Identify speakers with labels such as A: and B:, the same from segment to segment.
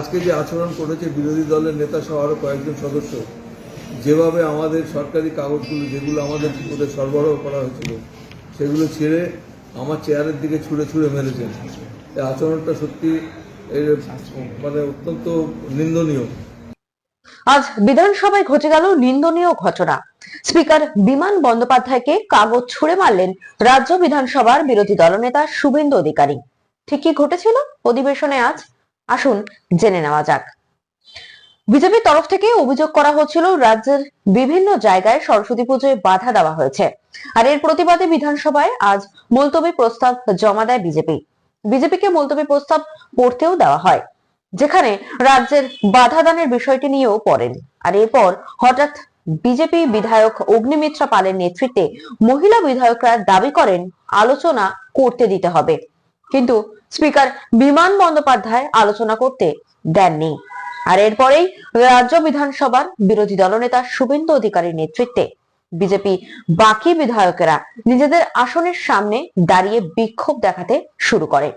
A: আজকে যে আচরণ করেছে বিরোধী দলের নেতা সহ আরও কয়েকজন সদস্য, যেভাবে আমাদের সরকারি কাগজগুলো, যেগুলো আমাদের ওদের সরবরাহ করা হয়েছিল, সেগুলো ছেড়ে আমার চেয়ারের দিকে ছুঁড়ে ছুঁড়ে মেরেছেন। এই আচরণটা সত্যি এর মানে অত্যন্ত নিন্দনীয়।
B: আজ বিধানসভায় ঘটে গেল নিন্দনীয় ঘটনা। স্পিকার বিমান বন্দ্যোপাধ্যায়কে কাগজ ছুড়ে মারলেন রাজ্য বিধানসভার বিরোধী দলনেতা শুভেন্দু অধিকারী। ঠিক কি ঘটেছিল? অধিবেশনে আজ আসুন জেনে নেওয়া যাক। বিজেপির তরফ থেকে অভিযোগ করা হচ্ছিল, রাজ্যের বিভিন্ন জায়গায় সরস্বতী পুজোয় বাধা দেওয়া হয়েছে। আর এর প্রতিবাদে বিধানসভায় আজ মুলতবি প্রস্তাব জমা দেয় বিজেপি। বিজেপিকে মুলতবি প্রস্তাব পড়তেও দেওয়া হয়, যেখানে রাজ্যের বাধা দানের বিষয়টি নিয়েও পড়েন। আর এরপর হঠাৎ বিজেপি বিধায়ক অগ্নিমিত্রা পালের নেতৃত্বে মহিলা বিধায়করা দাবি করেন, আলোচনা করতে দিতে হবে। কিন্তু স্পিকার বিমান বন্দ্যোপাধ্যায় আলোচনা করতে দেননি। আর এরপরেই রাজ্য বিধানসভার বিরোধী দলনেতা শুভেন্দু অধিকারীর নেতৃত্বে বিজেপি বাকি বিধায়কেরা নিজেদের আসনের সামনে দাঁড়িয়ে বিক্ষোভ দেখাতে শুরু করে।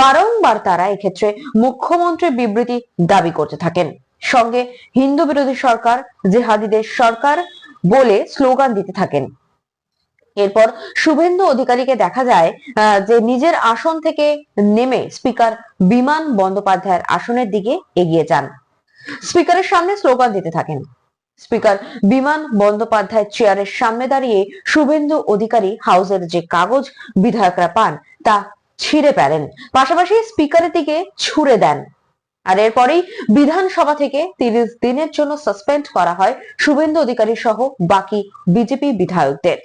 B: বারংবার তারা এক্ষেত্রে মুখ্যমন্ত্রীর বিবৃতি দাবি করতে থাকেন। সঙ্গে হিন্দু বিরোধী সরকার, জেহাদিদের সরকার বলে স্লোগান দিতে থাকেন। এরপর শুভেন্দু অধিকারীকে দেখা যায় যে নিজের আসন থেকে নেমে স্পিকার বিমান বন্দ্যোপাধ্যায়ের আসনের দিকে এগিয়ে যান। স্পিকারের সামনে স্লোগান দিতে থাকেন। স্পিকার বিমান বন্দ্যোপাধ্যায় চেয়ারের সামনে দাঁড়িয়ে শুভেন্দু অধিকারী হাউসের যে কাগজ বিধায়করা পান, তা ছিঁড়ে ফেলেন। পাশাপাশি স্পিকারের দিকে ছুড়ে দেন। আর এরপরেই বিধানসভা থেকে তিরিশ দিনের জন্য সাসপেন্ড করা হয় শুভেন্দু অধিকারী সহ বাকি বিজেপি বিধায়কদের।